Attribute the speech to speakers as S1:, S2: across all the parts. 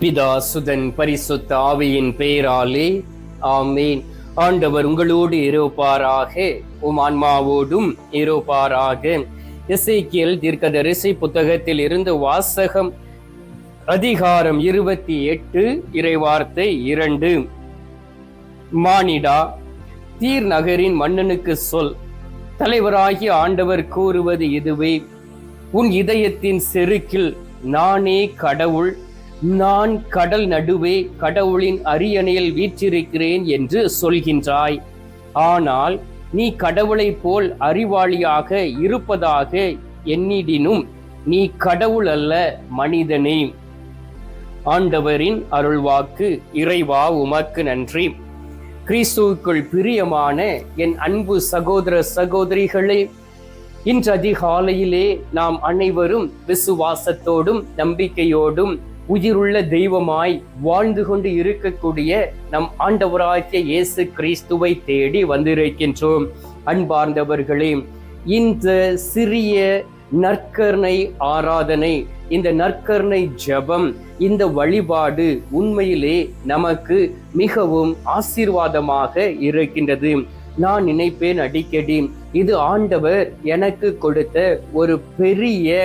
S1: பிதா சுதன் பரிசுத்த ஆவியின் பெயராலே ஆமீன். ஆண்டவர் உங்களோடு இருப்பாராக உம் ஆன்மாவோடும் இருப்பாராக. இசைக்கியல் தீர்க்கதரிசி புத்தகத்தில் இருந்து வாசகம் அதிகாரம் இருபத்தி எட்டு இறைவார்த்தை இரண்டு. மானிடா தீர் நகரின் மன்னனுக்கு சொல். தலைவராகிய ஆண்டவர் கூறுவது இதுவே உன் இதயத்தின் செருக்கில் நானே கடவுள் நான் கடல் நடுவே கடவுளின் அரியணையில் வீற்றிருக்கிறேன் என்று சொல்கின்றாய். ஆனால் நீ கடவுளைப் போல் அறிவாளியாக இருப்பதாக எண்ணிடினும் நீ கடவுள் அல்ல மனிதனே. ஆண்டவரின் அருள்வாக்கு இறைவா உமக்கு நன்றி. கிறிஸ்துவுக்குள் பிரியமான என் அன்பு சகோதர சகோதரிகளே இன்று அதிகாலையிலே நாம் அனைவரும் விசுவாசத்தோடும் நம்பிக்கையோடும் உயிருள்ள தெய்வமாய் வாழ்ந்து கொண்டு இருக்கக்கூடிய நம் ஆண்டவராகிய இயேசு கிறிஸ்துவை தேடி வந்திருக்கின்றோம். அன்பார்ந்தவர்களே இந்த சிறிய நற்கர்ணை ஆராதனை இந்த நற்கர்ணை ஜெபம் இந்த வழிபாடு உண்மையிலே நமக்கு மிகவும் ஆசீர்வாதமாக இருக்கின்றது. நான் நினைப்பேன் அடிக்கடி. இது ஆண்டவர் எனக்கு கொடுத்த ஒரு பெரிய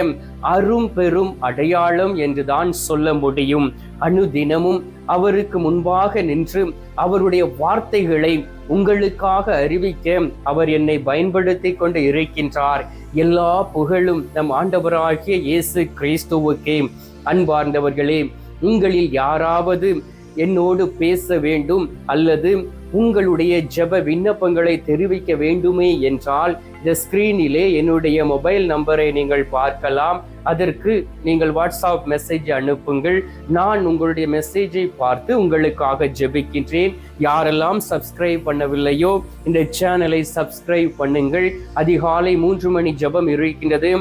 S1: அரும் பெரும் அடையாளம் என்றுதான் சொல்ல முடியும். அனுதினமும் அவருக்கு முன்பாக நின்று அவருடைய வார்த்தைகளை உங்களுக்காக அறிவிக்க அவர் என்னை பயன்படுத்தி கொண்டு இருக்கின்றார். எல்லா புகழும் நம் ஆண்டவராகிய இயேசு கிறிஸ்துவுக்கே. அன்பார்ந்தவர்களே உங்களில் யாராவது என்னோடு பேச வேண்டும் அல்லது உங்களுடைய ஜெப விண்ணப்பங்களை தெரிவிக்க வேண்டுமே என்றால் இந்த ஸ்கிரீனிலே என்னுடைய மொபைல் நம்பரை நீங்கள் பார்க்கலாம். அதற்கு நீங்கள் வாட்ஸ்அப் மெசேஜ் அனுப்புங்கள். நான் உங்களுடைய மெசேஜை பார்த்து உங்களுக்காக ஜெபிக்கின்றேன். யாரெல்லாம் சப்ஸ்கிரைப் பண்ணவில்லையோ இந்த சேனலை சப்ஸ்கிரைப் பண்ணுங்கள். அதிகாலை மூன்று மணி ஜெபம் இருக்கின்றது.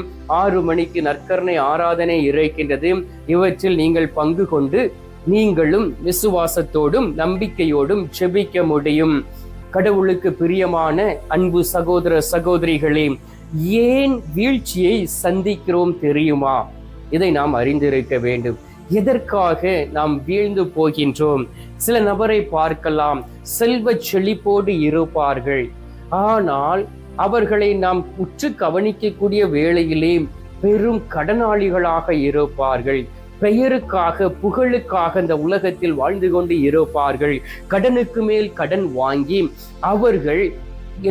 S1: ஆறு மணிக்கு நற்கரணை ஆராதனை இருக்கின்றது இவற்றில் நீங்கள் பங்கு கொண்டு நீங்களும் விசுவாசத்தோடும் நம்பிக்கையோடும் செபிக்க முடியும். கடவுளுக்கு பிரியமான அன்பு சகோதர சகோதரிகளே ஏன் வீழ்ச்சியை சந்திக்கிறோம் தெரியுமா? இதை நாம் அறிந்திருக்க வேண்டும். எதற்காக நாம் வீழ்ந்து போகின்றோம்? சில நபரை பார்க்கலாம். செல்வ செழிப்போடு இருப்பார்கள். ஆனால் அவர்களை நாம் உற்று கவனிக்கக்கூடிய வேளையிலே பெரும் கடனாளிகளாக இருப்பார்கள். பெயருக்காக புகழுக்காக இந்த உலகத்தில் வாழ்ந்து கொண்டு இருப்பார்கள். கடனுக்கு மேல் கடன் வாங்கி அவர்கள்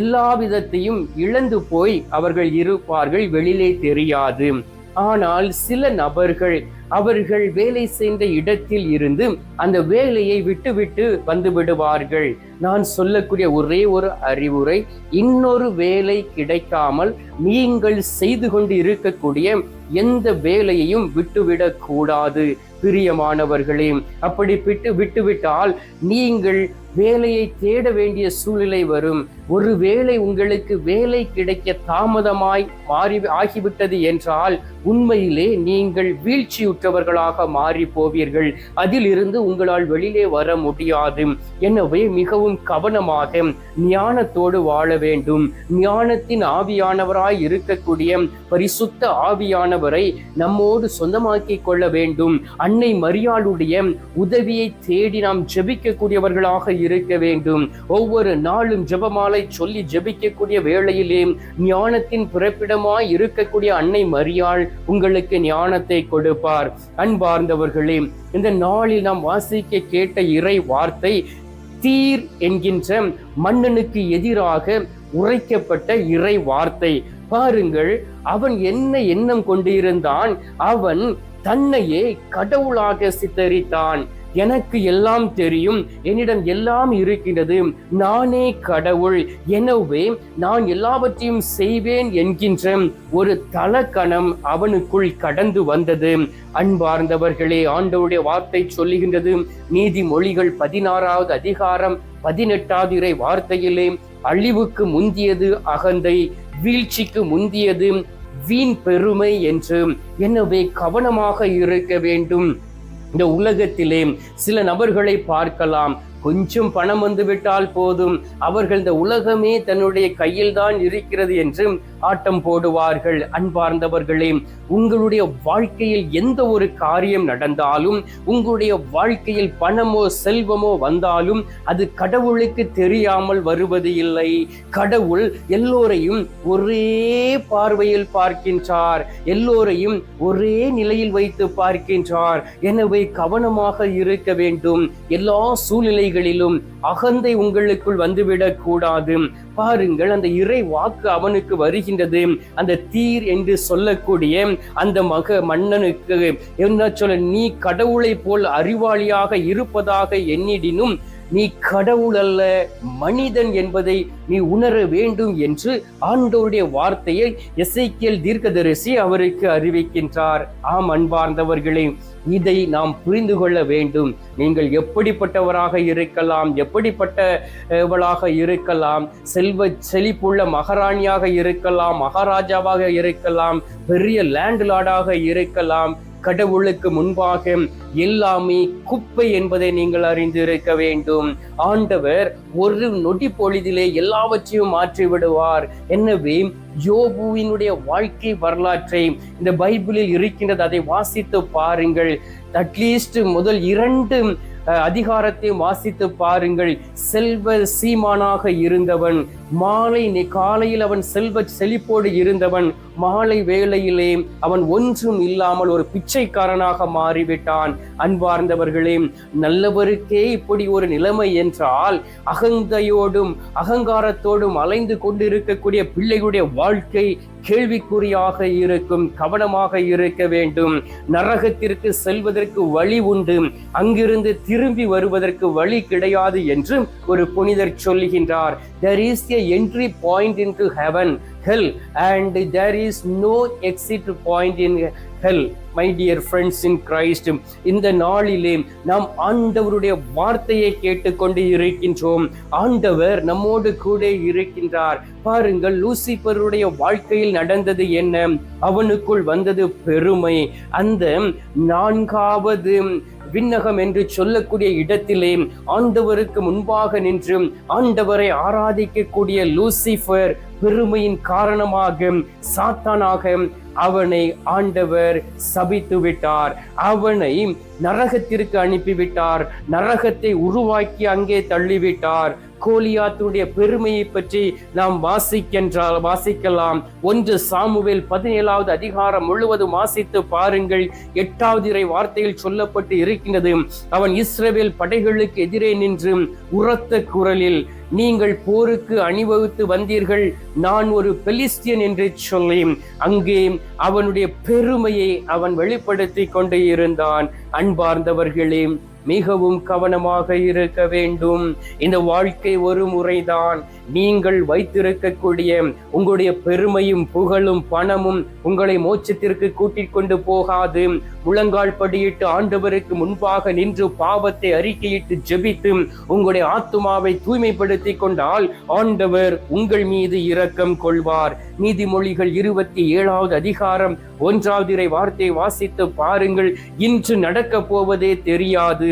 S1: எல்லா விதத்தையும் இழந்து போய் அவர்கள் இருப்பார்கள். வெளியிலே தெரியாது. ஆனால் சில நபர்கள் அவர்கள் வேலை செய்த இடத்தில் இருந்து அந்த வேலையை விட்டுவிட்டு வந்து விடுவார்கள். நான் சொல்லக்கூடிய ஒரே ஒரு அறிவுரை இன்னொரு வேலை கிடைக்காமல் நீங்கள் செய்து கொண்டு இருக்கக்கூடிய எந்த வேலையையும் விட்டுவிடக் கூடாது பிரியமானவர்களே அப்படி விட்டு விட்டுவிட்டால் நீங்கள் வேலையை தேட வேண்டிய சூழ்நிலை வரும். ஒருவேளை உங்களுக்கு வேலை கிடைக்க தாமதமாய் மாறி ஆகிவிட்டது என்றால் உண்மையிலே நீங்கள் வீழ்ச்சியுற்றவர்களாக மாறி போவீர்கள். அதிலிருந்து உங்களால் வெளியிலே வர முடியாது. எனவே மிகவும் கவனமாக ஞானத்தோடு வாழ வேண்டும். ஞானத்தின் ஆவியானவராய் இருக்கக்கூடிய பரிசுத்த ஆவியானவரை நம்மோடு சொந்தமாக்கி கொள்ள வேண்டும். அன்னை மரியாளுடைய உதவியை தேடி நாம் ஜெபிக்கக்கூடியவர்களாக இருக்க வேண்டும். ஒவ்வொரு நாளும் ஜெபமாலை சொல்லி ஜெபிக்கக்கூடிய வேளையிலே ஞானத்தின் பிறப்பிடமாய் இருக்கக்கூடிய அன்னை மரியாள் உங்களுக்கு ஞானத்தை கொடுப்பார். அன்பார்ந்தவர்களே இந்த நாளில் நாம் வாசிக்க கேட்ட இறை வார்த்தை தீர் என்கின்ற மன்னனுக்கு எதிராக உரைக்கப்பட்ட இறை வார்த்தை. பாருங்கள் அவன் என்ன எண்ணம் கொண்டிருந்தான் அவன் தன்னையே கடவுளாக சித்தரித்தான். எனக்கு எல்லாம் தெரியும். என்னிடம் எல்லாம் இருக்கின்றது. நானே கடவுள். எனவே நான் எல்லாவற்றையும் செய்வேன் என்கின்ற ஒரு தலக்கணம் அவனுக்குள் கடந்து வந்தது. அன்பார்ந்தவர்களே ஆண்டவருடைய வார்த்தை சொல்லுகின்றது. நீதிமொழிகள் பதினாறாவது அதிகாரம் பதினெட்டாவது இறை வார்த்தையிலே அழிவுக்கு முந்தியது அகந்தை வீழ்ச்சிக்கு முந்தியது வீண் பெருமை என்று. எனவே கவனமாக இருக்க வேண்டும். இந்த உலகத்திலே சில நபர்களை பார்க்கலாம். கொஞ்சம் பணம் வந்துவிட்டால் போதும். அவர்கள் இந்த உலகமே தன்னுடைய கையில் தான் இருக்கிறது என்று ஆட்டம் போடுவார்கள். அன்பார்ந்தவர்களே உங்களுடைய வாழ்க்கையில் எந்த ஒரு காரியம் நடந்தாலும் உங்களுடைய வாழ்க்கையில் பணமோ செல்வமோ வந்தாலும் அது கடவுளுக்கு தெரியாமல் வருவது இல்லை. கடவுள் எல்லோரையும் ஒரே பார்வையில் பார்க்கின்றார். எல்லோரையும் ஒரே நிலையில் வைத்து பார்க்கின்றார். எனவே கவனமாக இருக்க வேண்டும். எல்லா சூழ்நிலைகளிலும் அகந்தை உங்களுக்குள் வந்துவிடக் கூடாது பாருங்கள் அந்த இறை வாக்கு அவனுக்கு வருகின்றது. அந்த தீர் என்று சொல்லக்கூடிய அந்த மக மன்னனுக்கு என்ன சொல்ல நீ கடவுளை போல் அறிவாளியாக இருப்பதாக எண்ணிடினும் நீ கடவுள் அல்ல மனிதன் என்பதை நீ உணர வேண்டும் என்று ஆண்டோருடைய வார்த்தையை எஸ்ஐக்கியல் தீர்க்கதரிசி அவருக்கு அறிவிக்கின்றார். ஆம் அன்பார்ந்தவர்களே இதை நாம் புரிந்து கொள்ள வேண்டும். நீங்கள் எப்படிப்பட்டவராக இருக்கலாம் எப்படிப்பட்டவளாக இருக்கலாம் செல்வ செழிப்புள்ள மகாராணியாக இருக்கலாம் மகாராஜாவாக இருக்கலாம் பெரிய லேண்ட் லார்டாக இருக்கலாம் கடவுளுக்கு முன்பாக எல்லாமே குப்பை என்பதை நீங்கள் அறிந்திருக்க வேண்டும். ஆண்டவர் ஒரு நொடி பொழுதிலே எல்லாவற்றையும் மாற்றி விடுவார். எனவே யோபுவினுடைய வாழ்க்கை வரலாற்றை இந்த பைபிளில் இருக்கின்றது அதை வாசித்து பாருங்கள். அட்லீஸ்ட் முதல் இரண்டு அதிகாரத்தையும் வாசித்து பாருங்கள். செல்வ சீமானாக இருந்தவன் மாலை நீ காலையில் அவன் செல்வ செழிப்போடு இருந்தவன் மாலை வேளையிலே அவன் ஒன்றும் இல்லாமல் ஒரு பிச்சைக்காரனாக மாறிவிட்டான். அன்பார்ந்தவர்களே நல்லவருக்கே இப்படி ஒரு நிலைமை என்றால் அகந்தையோடும் அகங்காரத்தோடும் அலைந்து கொண்டிருக்கக்கூடிய பிள்ளைகளுடைய வாழ்க்கை கேள்விக்குறியாக இருக்கும் கவனமாக இருக்க வேண்டும். நரகத்திற்கு செல்வதற்கு வழி உண்டு. அங்கிருந்து திரும்பி வருவதற்கு வழி கிடையாது என்று ஒரு புனிதர் சொல்லுகின்றார். There is a entry point into heaven hell and there is no exit point in hell my dear friends in Christ இந்த நாளிலே நாம் ஆண்டவருடைய வார்த்தையை கேட்டுக்கொண்டு இருக்கின்றோம். ஆண்டவர் நம்மோடு கூட இருக்கின்றார். பாருங்கள் லூசிபருடைய வாழ்க்கையில் நடந்தது என்ன? அவனுக்குள் வந்தது பெருமை. அந்த நான்காவது விண்ணகம் என்று சொல்லக்கூடிய இடத்திலே ஆண்டவருக்கு முன்பாக நின்று ஆண்டவரை ஆராதிக்கக்கூடிய லூசிஃபர் பெருமையின் காரணமாக சாத்தானாக அவனை ஆண்டவர் சபித்து விட்டார். அவனை நரகத்திற்கு அனுப்பிவிட்டார். நரகத்தை உருவாக்கி அங்கே தள்ளிவிட்டார். கோலியாத்துடைய பெருமையை பற்றி நாம் வாசிக்கின்றால் வாசிக்கலாம். ஒன்று சாமுவேல் பதினேழாவது அதிகாரம் முழுவதும் வாசித்து பாருங்கள். எட்டாவது இறை வார்த்தையில் சொல்லப்பட்டு இருக்கின்றது அவன் இஸ்ரேவேல் படைகளுக்கு எதிரே நின்று உரத்த குரலில் நீங்கள் போருக்கு அணிவகுத்து வந்தீர்கள் நான் ஒரு பெலிஸ்தியன் என்று சொல்லி அங்கே அவனுடைய பெருமையை அவன் வெளிப்படுத்தி கொண்டே இருந்தான். அன்பார்ந்தவர்களே மிகவும் கவனமாக இருக்க வேண்டும். இந்த வாழ்க்கை ஒரு முறைதான். நீங்கள் வைத்திருக்கக்கூடிய உங்களுடைய பெருமையும் புகழும் பணமும் உங்களை மோட்சத்திற்கு கூட்டிக் கொண்டு போகாது. முழங்கால் படியிட்டு ஆண்டவருக்கு முன்பாக நின்று பாவத்தை அறிக்கையிட்டு ஜெபித்து உங்களுடைய ஆத்துமாவை தூய்மைப்படுத்தி கொண்டால் ஆண்டவர் உங்கள் மீது இரக்கம் கொள்வார். நீதிமொழிகள் இருபத்தி ஏழாவது அதிகாரம் ஒன்றாவது வார்த்தையை வாசித்து பாருங்கள். இன்று நடக்க போவதே தெரியாது.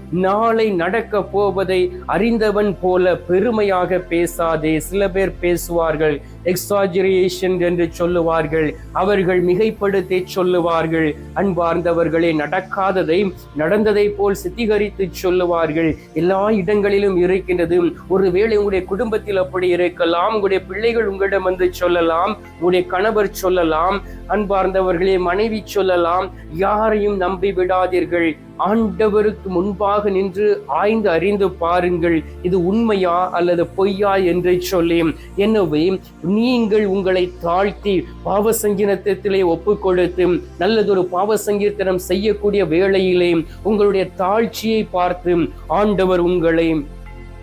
S1: நாளை நடக்க போவதை அறிந்தவன் போல பெருமையாக பேசாதே. சில பேர் பேசுவார்கள் எக்ஸாஜரேஷன் என்று சொல்லுவார்கள் அவர்கள் மிகைப்படுத்தி சொல்லுவார்கள். அன்பார்ந்தவர்களே நடக்காததை நடந்ததை போல் சித்திகரித்து சொல்லுவார்கள். எல்லா இடங்களிலும் இருக்கின்றது. ஒருவேளை உங்களுடைய குடும்பத்தில் அப்படி இருக்கலாம் உங்களுடைய பிள்ளைகள் உங்களிடம் வந்து சொல்லலாம் உங்களுடைய கணவர் சொல்லலாம் அன்பார்ந்தவர்களே மனைவி சொல்லலாம் யாரையும் நம்பி விடாதீர்கள். ஆண்டவருக்கு முன்பாக நின்று ஆய்ந்து அறிந்து பாருங்கள் இது உண்மையா அல்லது பொய்யா என்று சொல்லி எனவே நீங்கள் உங்களை தாழ்த்தி பாவ சங்கீதத்திலே ஒப்பு கொடுத்து நல்லதொரு பாவ சங்கீர்த்தனம் செய்யக்கூடிய வேளையிலே உங்களுடைய தாழ்ச்சியை பார்த்து ஆண்டவர் உங்களை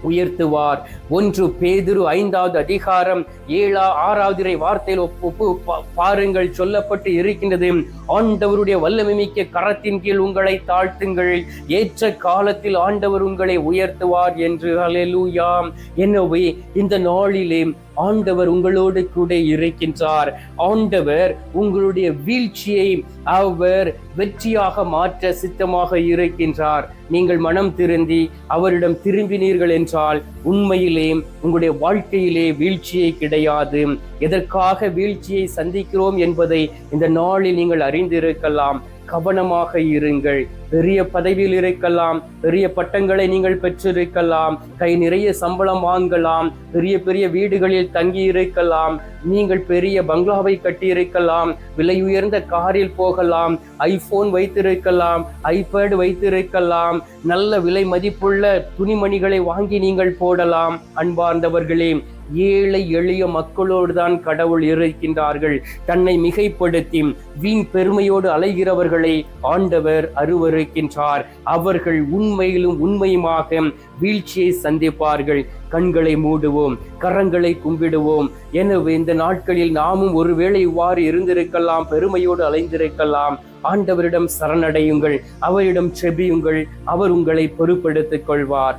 S1: உயர்த்துவார். ஒன்று பேதுரு ஐந்தாவது அதிகாரம் ஏழா ஆறாவது வார்த்தையில் ஒப்பு பா- பாருங்கள் சொல்லப்பட்டு இருக்கின்றது. ஆண்டவருடைய வல்லமை மிக்க கரத்தின் கீழ் உங்களை தாழ்த்துங்கள். ஏற்ற காலத்தில் ஆண்டவர் உங்களை உயர்த்துவார் என்று. அலெலுயாம் எனவே இந்த நாளிலே ஆண்டவர் உங்களோடு கூட இருக்கின்றார். ஆண்டவர் உங்களுடைய வீழ்ச்சியை அவர் வெற்றியாக மாற்ற சித்தமாக இருக்கின்றார். நீங்கள் மனம் திருந்தி அவரிடம் திரும்பினீர்கள் என்றால் உண்மையிலே உங்களுடைய வாழ்க்கையிலே வீழ்ச்சியே கிடையாது. எதற்காக வீழ்ச்சியை சந்திக்கிறோம் என்பதை இந்த நாளில் நீங்கள் அறிந்திருக்கலாம். கவனமாக இருங்கள். பெரிய பதவியில் இருக்கலாம். பெரிய பட்டங்களை நீங்கள் பெற்றிருக்கலாம். கை நிறைய சம்பளம் வாங்கலாம். பெரிய பெரிய வீடுகளில் தங்கி இருக்கலாம். நீங்கள் பெரிய பங்களாவை கட்டியிருக்கலாம். விலை உயர்ந்த காரில் போகலாம். ஐபோன் வைத்திருக்கலாம். ஐபேட் வைத்திருக்கலாம். நல்ல விலை மதிப்புள்ள துணிமணிகளை வாங்கி நீங்கள் போடலாம். அன்பார்ந்தவர்களே ஏழை எளிய மக்களோடு தான் கடவுள் இருக்கின்றார்கள். தன்னை மிகைப்படுத்தி வீண் பெருமையோடு அலைகிறவர்களை ஆண்டவர் அருவருக்கின்றார். அவர்கள் உண்மையிலும் உண்மையுமாக வீழ்ச்சியை சந்திப்பார்கள். கண்களை மூடுவோம் கரங்களை கும்பிடுவோம். எனவே இந்த நாட்களில் நாமும் ஒருவேளை இவ்வாறு இருந்திருக்கலாம் பெருமையோடு அலைந்திருக்கலாம். ஆண்டவரிடம் சரணடையுங்கள் அவரிடம் செபியுங்கள் அவர் உங்களை பொறுப்படுத்திக் கொள்வார்.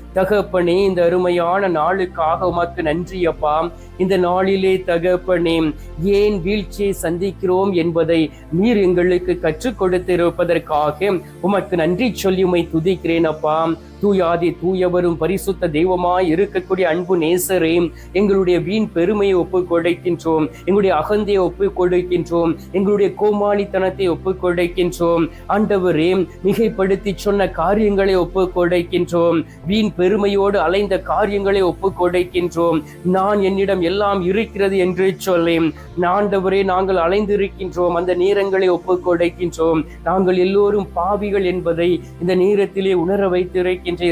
S1: தகப்பனே இந்த அருமையான நாளுக்காக உமக்கு நன்றி அப்பா இந்த நாளிலே தகப்பனே ஏன் வீழ்ச்சியை சந்திக்கிறோம் என்பதை நீர் எங்களுக்கு கற்றுக் கொடுத்திருப்பதற்காக உமக்கு நன்றி சொல்லி உமை துதிக்கிறேன் அப்பா. தூயாதி தூயவரும் பரிசுத்த தெய்வமாய் இருக்கக்கூடிய அன்பு நேசரே எங்களுடைய வீண் பெருமையை ஒப்பு கொடுக்கின்றோம். எங்களுடைய அகந்தையை ஒப்பு கொடுக்கின்றோம். எங்களுடைய கோமாளித்தனத்தை ஒப்பு கொடுக்கின்றோம். ஆண்டவரே மிகைப்படுத்தி சொன்ன காரியங்களை ஒப்பு கொடுக்கின்றோம். வீண் பெருமையோடு அலைந்த காரியங்களை ஒப்பு கொடுக்கின்றோம். நான் என்னிடம் எல்லாம் இருக்கிறது என்று சொல்லேன் ஆண்டவரே நாங்கள் அலைந்திருக்கின்றோம். அந்த நேரங்களை ஒப்பு கொடுக்கின்றோம். நாங்கள் எல்லோரும் பாவிகள் என்பதை இந்த நேரத்திலே உணர வைத்திருக்கின்றே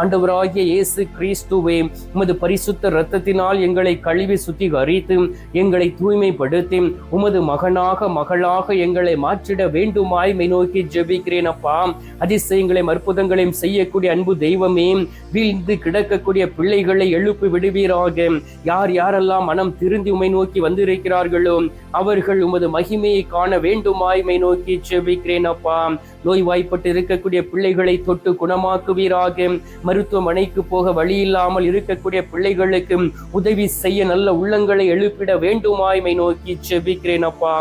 S1: ஆண்டவராகிய இயேசு கிறிஸ்துவே உமது பரிசுத்த இரத்தத்தினால் எங்களை கழுவி சுத்திகரித்து எங்களை தூய்மைப்படுத்தி உமது மகனாக மகளாக எங்களை மாற்றிட வேண்டுமாய் மை நோக்கி ஜெபிக்கிறேன் அப்பா. அதிசயங்களையும் அற்புதங்களையும் செய்யக்கூடிய அன்பு தெய்வமே வீழ்ந்து கிடக்கக்கூடிய பிள்ளைகளை எழுப்பி விடுவீராக. யார் யாரெல்லாம் மனம் திருந்தி உமை நோக்கி வந்திருக்கிறார்களோ அவர்கள் உமது மகிமையை காண வேண்டுமாய் மை நோக்கி செவிக்கிறேன் அப்பா. நோய்வாய்ப்பட்டு இருக்கக்கூடிய பிள்ளைகளை தொட்டு குணமாக்குவீராக. மருத்துவமனைக்கு போக வழி இல்லாமல் இருக்கக்கூடிய பிள்ளைகளுக்கு உதவி செய்ய நல்ல உள்ளங்களை எழுப்பிட வேண்டுமாய்மை நோக்கி செபிக்கிறேன் அப்பா.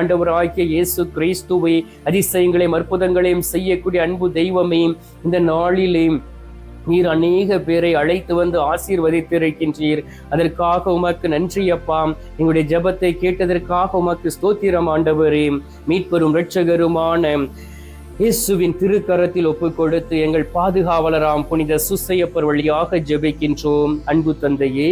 S1: ஆண்டவராகிய இயேசு கிறிஸ்துவை அதிசயங்களையும் அற்புதங்களையும் செய்யக்கூடிய அன்பு தெய்வமே இந்த நாளிலே நீர் அநேக பேரை அழைத்து வந்து ஆசீர்வதித்திருக்கின்றீர். அதற்காக உமக்கு நன்றி அப்பா. எங்களுடைய ஜெபத்தை கேட்டதற்காக உமக்கு ஸ்தோத்திரம் ஆண்டவரே. மீட்பெரும் இரட்சகருமான இயேசுவின் திருக்கரத்தில் ஒப்பு கொடுத்து எங்கள் பாதுகாவலராம் புனித சுசையப்பர் வழியாக ஜெபிக்கின்றோம். அன்பு தந்தையே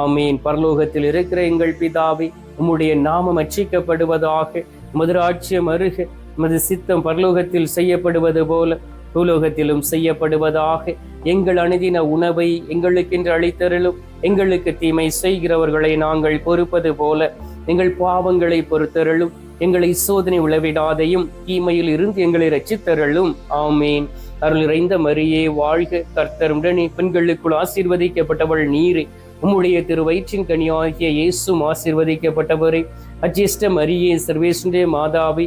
S1: ஆமீன். பரலோகத்தில் இருக்கிற எங்கள் பிதாவை உம்முடைய நாமம் அச்சிக்கப்படுவதாக மதுராட்சியம் அருக மது சித்தம் பரலோகத்தில் செய்யப்படுவது போல பூலோகத்திலும் செய்யப்படுவதாக எங்கள் அணுதின உணவை எங்களுக்கென்று அளித்தருளும். எங்களுக்கு தீமை செய்கிறவர்களை நாங்கள் பொறுப்பது போல எங்கள் பாவங்களை பொறுத்தருளும். எங்களை சோதனை உளவிடாதையும் தீமையில் இருந்து எங்களை ரச்சித்தருளும் ஆமேன். அருள் இறைந்த மரியே வாழ்க கர்த்தர் உடனே பெண்களுக்குள் ஆசீர்வதிக்கப்பட்டவள் நீரே. உம்முடைய திரு வயிற்றின் கனியாகிய இயேசும் ஆசீர்வதிக்கப்பட்டவரே. அஜிஷ்ட மரியே சர்வேசுடைய மாதாவை